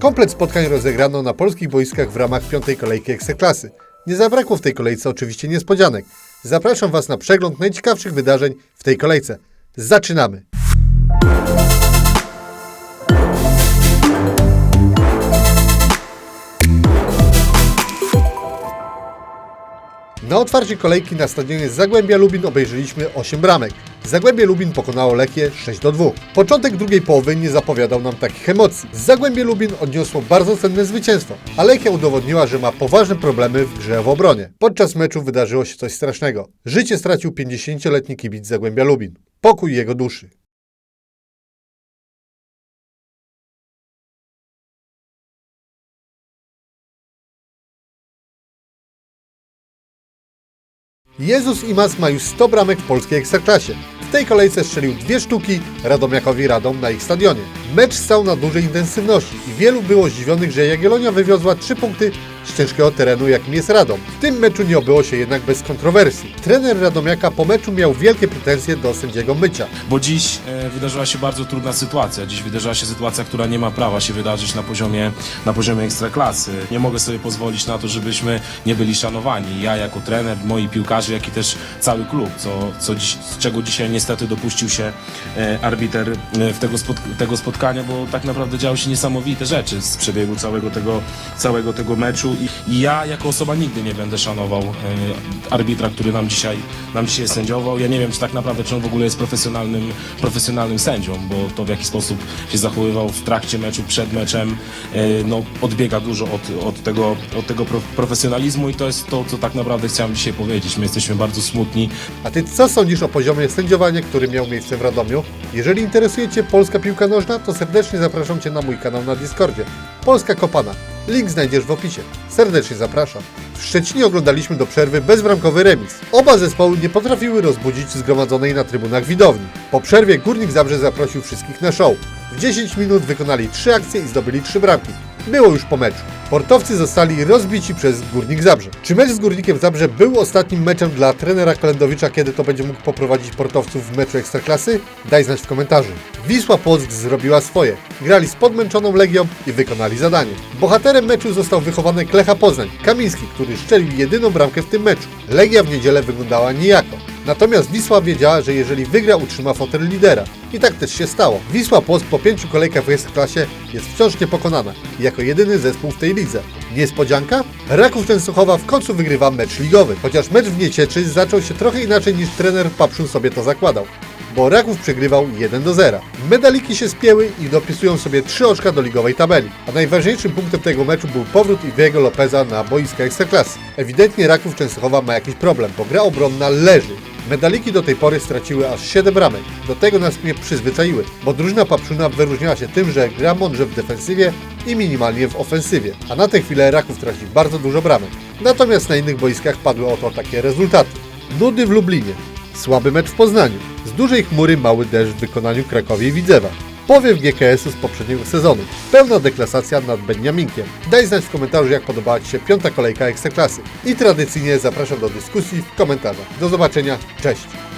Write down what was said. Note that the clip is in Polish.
Komplet spotkań rozegrano na polskich boiskach w ramach piątej kolejki Ekstraklasy. Nie zabrakło w tej kolejce oczywiście niespodzianek. Zapraszam Was na przegląd najciekawszych wydarzeń w tej kolejce. Zaczynamy! Na otwarcie kolejki na stadionie Zagłębia Lubin obejrzeliśmy 8 bramek. Zagłębie Lubin pokonało Lechię 6 do 2. Początek drugiej połowy nie zapowiadał nam takich emocji. Zagłębie Lubin odniosło bardzo cenne zwycięstwo, a Lechia udowodniła, że ma poważne problemy w grze w obronie. Podczas meczu wydarzyło się coś strasznego. Życie stracił 50-letni kibic Zagłębia Lubin. Pokój jego duszy. Jezus Imas ma już 100 bramek w polskiej ekstraklasie. W tej kolejce strzelił dwie sztuki Radomiakowi Radom na ich stadionie. Mecz stał na dużej intensywności i wielu było zdziwionych, że Jagiellonia wywiozła 3 punkty z ciężkiego terenu, jakim jest Radom. W tym meczu nie obyło się jednak bez kontrowersji. Trener Radomiaka po meczu miał wielkie pretensje do sędziego mycia. Bo dziś e, wydarzyła się bardzo trudna sytuacja. Dziś wydarzyła się sytuacja, która nie ma prawa się wydarzyć na poziomie, na poziomie ekstraklasy. Nie mogę sobie pozwolić na to, żebyśmy nie byli szanowani. Ja jako trener, moi piłkarze, jak i też cały klub, co, co dziś, z czego dzisiaj niestety dopuścił się e, arbiter e, w tego, spotk- tego spotkania, bo tak naprawdę działy się niesamowite rzeczy z przebiegu całego tego, całego tego meczu i, i ja jako osoba nigdy nie będę szanował e, arbitra, który nam dzisiaj, nam dzisiaj sędziował. Ja nie wiem, czy tak naprawdę, czy on w ogóle jest profesjonalnym, profesjonalnym sędzią, bo to w jaki sposób się zachowywał w trakcie meczu, przed meczem, e, no, odbiega dużo od, od tego, od tego pro, profesjonalizmu i to jest to, co tak naprawdę chciałem dzisiaj powiedzieć. My jesteśmy bardzo smutni, A Ty co sądzisz o poziomie sędziowania, który miał miejsce w Radomiu? Jeżeli interesuje Cię polska piłka nożna, to serdecznie zapraszam Cię na mój kanał na Discordzie. Polska Kopana. Link znajdziesz w opisie. Serdecznie zapraszam. W Szczecinie oglądaliśmy do przerwy bezbramkowy remis. Oba zespoły nie potrafiły rozbudzić zgromadzonej na trybunach widowni. Po przerwie Górnik Zabrze zaprosił wszystkich na show. W 10 minut wykonali 3 akcje i zdobyli 3 bramki. Było już po meczu. Portowcy zostali rozbici przez Górnik Zabrze. Czy mecz z Górnikiem Zabrze był ostatnim meczem dla trenera Kolendowicza, kiedy to będzie mógł poprowadzić portowców w meczu Ekstraklasy? Daj znać w komentarzu. Wisła Płock zrobiła swoje. Grali z podmęczoną Legią i wykonali zadanie. Bohaterem meczu został wychowany Klecha Poznań, Kamiński, który szczelił jedyną bramkę w tym meczu. Legia w niedzielę wyglądała nijako. Natomiast Wisła wiedziała, że jeżeli wygra, utrzyma fotel lidera. I tak też się stało. Wisła Płock po pięciu kolejkach w Ekstraklasie jest wciąż niepokonana. Jako jedyny zespół w tej lidze. Niespodzianka? Raków Częstochowa w końcu wygrywa mecz ligowy. Chociaż mecz w Niecieczy zaczął się trochę inaczej niż trener Papszun sobie to zakładał. Bo Raków przegrywał 1 do 0. Medaliki się spięły i dopisują sobie 3 oczka do ligowej tabeli. A najważniejszym punktem tego meczu był powrót Iwiego Lopeza na boiska Ekstraklasy. Ewidentnie Raków Częstochowa ma jakiś problem, bo gra obronna leży. Medaliki do tej pory straciły aż 7 bramek. Do tego nas nie przyzwyczaiły, bo drużyna Papszuna wyróżniała się tym, że gra mądrze w defensywie i minimalnie w ofensywie. A na tę chwilę Raków traci bardzo dużo bramek. Natomiast na innych boiskach padły oto takie rezultaty. Nudy w Lublinie. Słaby mecz w Poznaniu. Z dużej chmury mały deszcz w wykonaniu Krakowie i Widzewa. Powiew GKS-u z poprzedniego sezonu. Pełna deklasacja nad Beniaminkiem. Daj znać w komentarzu, jak podobała Ci się piąta kolejka Ekstraklasy. I tradycyjnie zapraszam do dyskusji w komentarzach. Do zobaczenia, cześć!